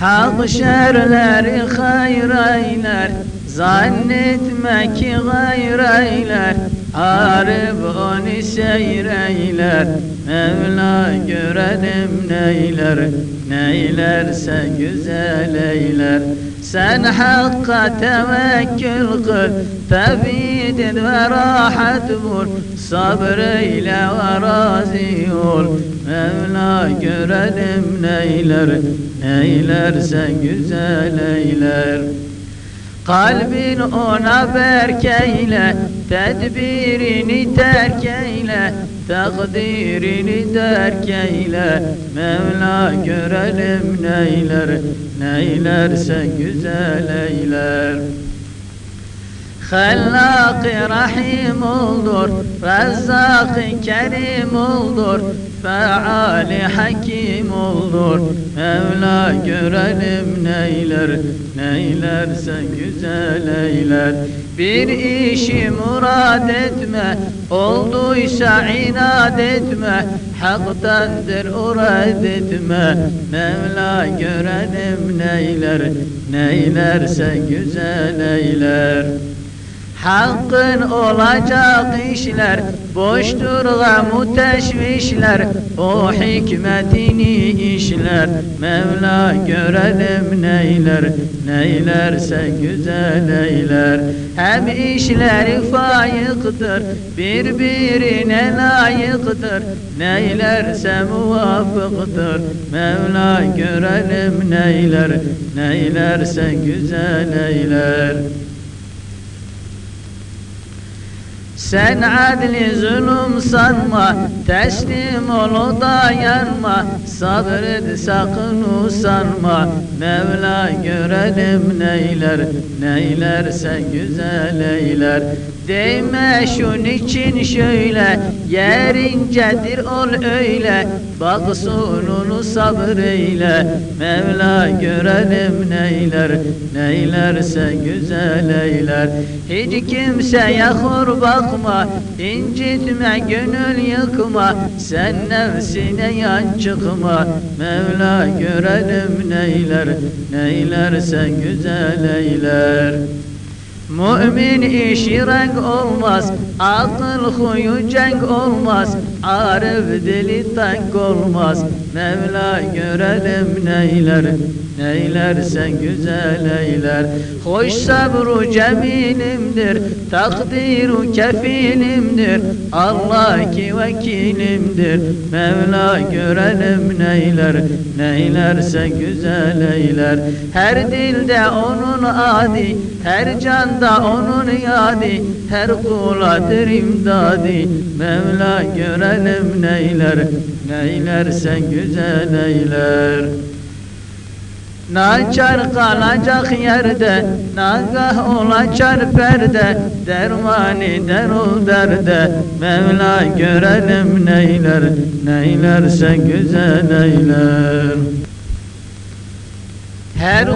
Hak şerleri hayır eyler Zannetme ki gayr eyler Arif onu seyreyler Mevla görelim neyler Neylerse güzel eyler. Sen hakka tevekkül kıl Tevhidin ve rahat bul Sabreyle ve razi ol. Mevla görelim neyler Neylerse güzel eyler. Kalbin ona berk eyle Tedbirini terk eyle Takdirini derk eyle. Mevla görelim neyler Neylerse güzel eyler Hallak-ı Rahim oldur, Rezzak-ı Kerim oldur, Feali Hakim oldur. Mevla görelim neyler, neylerse güzel eyler. Bir işi murad etme, olduysa inat etme, haktandır urad etme. Mevla görelim neyler, neylerse güzel eyler. Hakkın olacak işler Boştur gamu teşvişler O hikmetini işler Mevla görelim neyler Neylerse güzel eyler. Hem işleri fayıktır Birbirine layıktır. Neylerse muvafıktır Mevla görelim neyler Neylerse güzel eyler Sen adli zulüm sanma, teslim ol dayanma, sabret sakın usanma, Mevla görelim neyler, neylerse güzel eyler. Değme şun için şöyle, yerincedir ol öyle, bak sonunu sabreyle, Mevla görelim neyler, neylerse güzel eyler. Hiç kimseye hor bakma, incitme gönül yıkma, sen nefsine yan çıkma, Mevla görelim neyler, neylerse güzel eyler. Mümin işi renk olmaz, akıl huyu cenk olmaz, arif dili tank olmaz. Mevla görelim neyler, neylerse güzel eyler. Hoş sabru cemilimdir, takdiru kefilimdir, Allah ki vekilimdir. Mevla görelim neyler, neylerse güzel eyler. Her dilde onun adi, her canda onun yadi, her kuladır imdadi. Mevla görelim neyler, neylerse güzel eyler. Naçar kalacak yerde, nagah olacak perde, dermani der ol derde, Mevla görelim neyler, neylerse güzel eyler. Her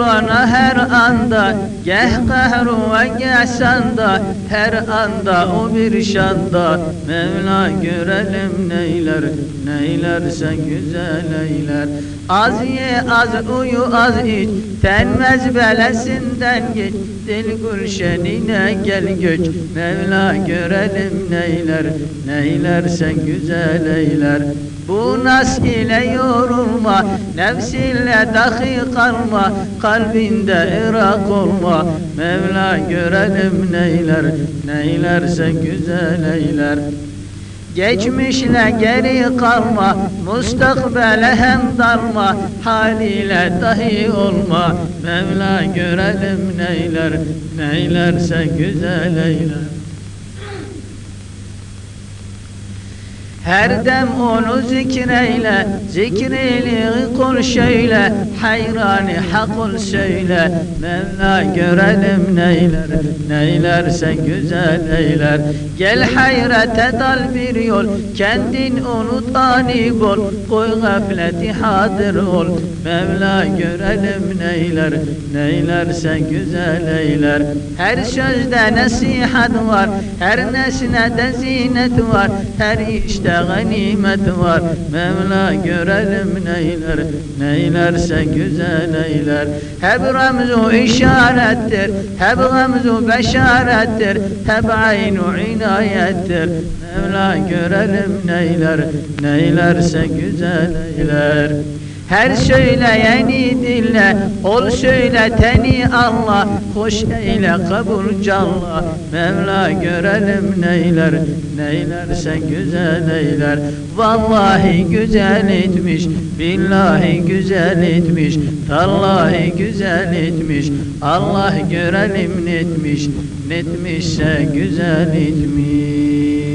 kulana her anda Geh kahru ve geh sanda Her anda o bir şanda. Mevla görelim neyler Neylerse güzel eyler Az ye az uyu az iç. Tenmez belesinden geç Dil gülşenine gel göç Mevla görelim neyler. Neylerse güzel eyler. Bu nas ile yorulma, nefsinle dahi kalma, kalbinde irak olma. Mevla görelim neyler, neylerse güzel eyler. Geçmişle geri kalma, mustakbele hem dalma, haliyle dahi olma. Mevla görelim neyler, neylerse güzel eyler. Her dem onu zikreyle, zikreyle kul şöyle, hayrani hakul söyle, Mevla görelim neyler, neylerse güzel eyler. Gel hayrete dal bir yol, kendin unut ani bol, koy gafleti hadır ol, Mevla görelim neyler, neylerse güzel eyler. Her sözde nasihat var, her nesnede zinet var, her işte ganimet var Mevla görelim neyler Neylerse güzel eyler Hep ramzu işarettir Hep ramzu beşarettir Hep aynu inayettir Mevla görelim neyler Neylerse güzel eyler her söyleyeni dinle, ol söyleteni Allah, hoş eyle kabul calla. Mevla görelim neyler, neylerse güzel eyler. Vallahi güzel etmiş, billahi güzel etmiş, tallahi güzel etmiş. Allah görelim netmiş, netmişse güzel etmiş.